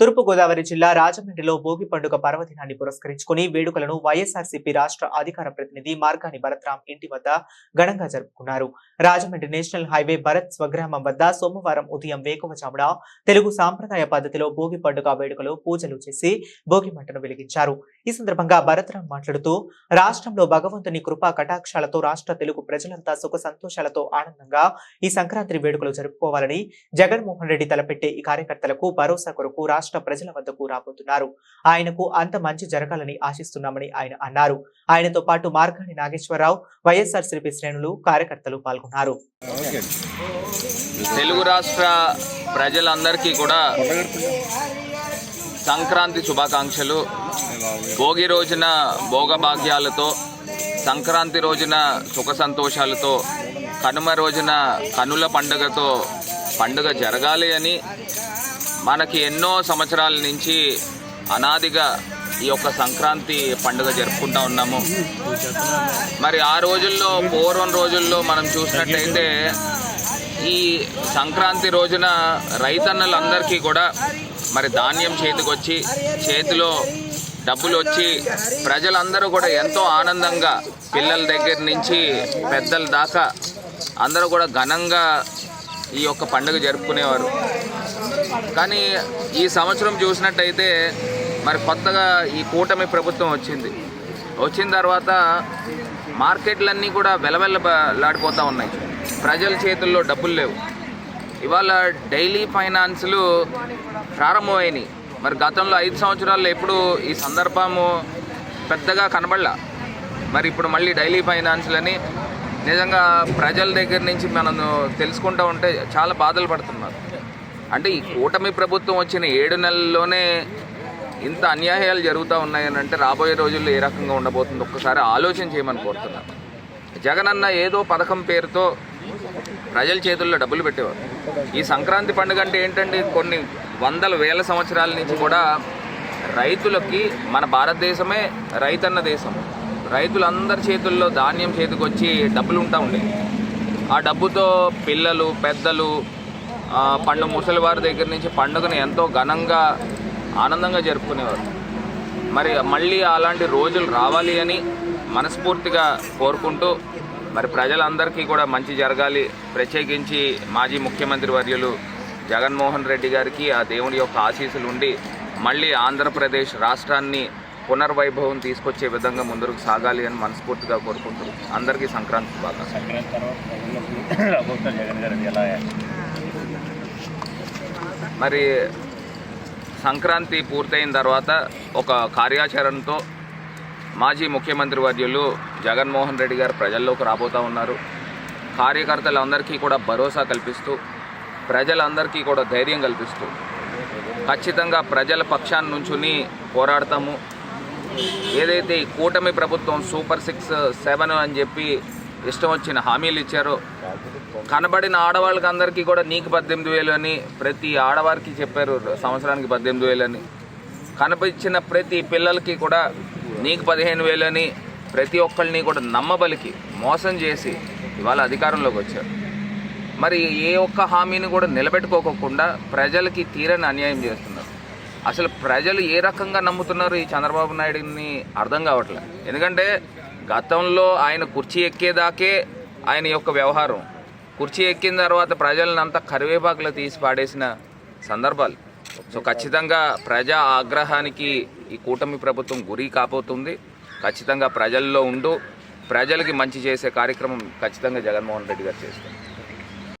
తూర్పుగోదావరి జిల్లా రాజమండ్రిలో భోగి పండుగ పర్వదినాన్ని పురస్కరించుకుని వేడుకలను వైఎస్ఆర్సీపీ రాష్ట్ర అధికార ప్రతినిధి మార్గాని భరత్రాం ఇంటి వద్ద ఘనంగా జరుపుకున్నారు. రాజమండ్రి నేషనల్ హైవే భరత్ స్వగ్రామం వద్ద సోమవారం ఉదయం వేకువజామున తెలుగు సాంప్రదాయ పద్ధతిలో భోగి పండుగ వేడుకలో పూజలు చేసి భోగి మంటను వెలిగించారు. ఈ సందర్భంగా భరత్రాం మాట్లాడుతూ రాష్ట్రంలో భగవంతుని కృపా కటాక్షాలతో రాష్ట్ర తెలుగు ప్రజలంతా సుఖ సంతోషాలతో ఆనందంగా ఈ సంక్రాంతి వేడుకలు జరుపుకోవాలని జగన్మోహన్ రెడ్డి తలపెట్టే ఈ కార్యకర్తలకు భరోసా కొరకు రాష్ట్ర ప్రజల వద్దకు రాబోతున్నారు. ఆయనకు అంత మంచి జరగాలని ఆశిస్తున్నామని ఆయన అన్నారు. ఆయనతో పాటు మార్గాని నాగేశ్వరరావు వైఎస్ఆర్సీపీ శ్రేణులు కార్యకర్తలు పాల్గొన్నారు. తెలుగు రాష్ట్ర ప్రజలందరికీ కూడా సంక్రాంతి శుభాకాంక్షలు. భోగి రోజున భోగభాగ్యాలతో సంక్రాంతి రోజున సుఖ సంతోషాలతో కనుమ రోజున కనుల పండుగతో పండుగ జరగాలి అని మనకి ఎన్నో సంవత్సరాల నుంచి అనాదిగా ఈ యొక్క సంక్రాంతి పండుగ జరుపుకుంటా ఉన్నాము. మరి ఆ రోజుల్లో పూర్వం రోజుల్లో మనం చూసినట్టయితే ఈ సంక్రాంతి రోజున రైతన్నలందరికీ కూడా మరి ధాన్యం చేతికొచ్చి చేతిలో డబ్బులు వచ్చి ప్రజలందరూ కూడా ఎంతో ఆనందంగా పిల్లల దగ్గర నుంచి పెద్దల దాకా అందరూ కూడా ఘనంగా ఈ యొక్క పండుగ జరుపుకునేవారు. కానీ ఈ సంవత్సరం చూసినట్టయితే మరి కొత్తగా ఈ కూటమి ప్రభుత్వం వచ్చింది. వచ్చిన తర్వాత మార్కెట్లన్నీ కూడా వెలవెల్లలాడిపోతూ ఉన్నాయి. ప్రజల చేతుల్లో డబ్బులు లేవు. ఇవాళ డైలీ ఫైనాన్స్లు ప్రారంభమైనవి మరి గతంలో ఐదు సంవత్సరాల్లో ఎప్పుడు ఈ సందర్భము పెద్దగా కనబడలా. మరి ఇప్పుడు మళ్ళీ డైలీ ఫైనాన్స్లని నిజంగా ప్రజల దగ్గర నుంచి మనం తెలుసుకుంటూ ఉంటే చాలా బాధలు పడుతున్నారు. అంటే ఈ కూటమి ప్రభుత్వం వచ్చిన ఏడు నెలల్లోనే ఇంత అన్యాయాలు జరుగుతూ ఉన్నాయని అంటే రాబోయే రోజుల్లో ఏ రకంగా ఉండబోతుంది? ఒక్కసారి ఆలోచన చేయమని కోరుతున్నాను. జగనన్న ఏదో పథకం పేరుతో ప్రజల చేతుల్లో డబ్బులు పెట్టేవారు. ఈ సంక్రాంతి పండుగ అంటే ఏంటంటే కొన్ని వందల వేల సంవత్సరాల నుంచి కూడా రైతులకి మన భారతదేశమే రైతన్న దేశం. రైతులందరి చేతుల్లో ధాన్యం చేతికొచ్చి డబ్బులు ఉంటా ఉండేవి. ఆ డబ్బుతో పిల్లలు పెద్దలు పండు ముసలి వారి దగ్గర నుంచి పండుగను ఎంతో ఘనంగా ఆనందంగా జరుపుకునేవారు. మరి మళ్ళీ అలాంటి రోజులు రావాలి అని మనస్ఫూర్తిగా కోరుకుంటూ మరి ప్రజలందరికీ కూడా మంచి జరగాలి. ప్రత్యేకించి మాజీ ముఖ్యమంత్రి వర్యులు జగన్మోహన్ రెడ్డి గారికి ఆ దేవుడి యొక్క ఆశీస్సులు ఉండి మళ్ళీ ఆంధ్రప్రదేశ్ రాష్ట్రాన్ని పునర్వైభవం తీసుకొచ్చే విధంగా ముందుకు సాగాలి అని మనస్ఫూర్తిగా కోరుకుంటూ అందరికీ సంక్రాంతి బాగా మరి సంక్రాంతి పూర్తయిన తర్వాత ఒక కార్యాచరణతో మాజీ ముఖ్యమంత్రి వర్యులు జగన్మోహన్ రెడ్డి గారు ప్రజల్లోకి రాబోతూ ఉన్నారు. కార్యకర్తలందరికీ కూడా భరోసా కల్పిస్తూ ప్రజలందరికీ కూడా ధైర్యం కల్పిస్తూ ఖచ్చితంగా ప్రజల పక్షాన్ని నుంచుని పోరాడతాము. ఏదైతే ఈ కూటమి ప్రభుత్వం సూపర్ సిక్స్ సెవెన్ అని చెప్పి ఇష్టం వచ్చిన హామీలు ఇచ్చారో కనబడిన ఆడవాళ్ళకి అందరికీ కూడా నీకు పద్దెనిమిది వేలు అని ప్రతి ఆడవారికి చెప్పారు సంవత్సరానికి పద్దెనిమిది వేలు అని. కనిపించిన ప్రతి పిల్లలకి కూడా నీకు పదిహేను వేలని ప్రతి ఒక్కళ్ళని కూడా నమ్మబలికి మోసం చేసి ఇవాళ అధికారంలోకి వచ్చారు. మరి ఏ ఒక్క హామీని కూడా నిలబెట్టుకోకుండా ప్రజలకి తీరని అన్యాయం చేస్తున్నారు. అసలు ప్రజలు ఏ రకంగా నమ్ముతున్నారు ఈ చంద్రబాబు నాయుడిని అర్థం కావట్లేదు. ఎందుకంటే గతంలో ఆయన కుర్చీ ఎక్కేదాకే ఆయన యొక్క వ్యవహారం కుర్చీ ఎక్కిన తర్వాత ప్రజలను అంతా కరివేపాకులో తీసి పాడేసిన సందర్భాలు. సో ఖచ్చితంగా ప్రజా ఆగ్రహానికి ఈ కూటమి ప్రభుత్వం గురి కాబోతుంది. ఖచ్చితంగా ప్రజల్లో ఉండు. ప్రజలకి మంచి చేసే కార్యక్రమం ఖచ్చితంగా జగన్మోహన్ రెడ్డి గారు చేస్తారు.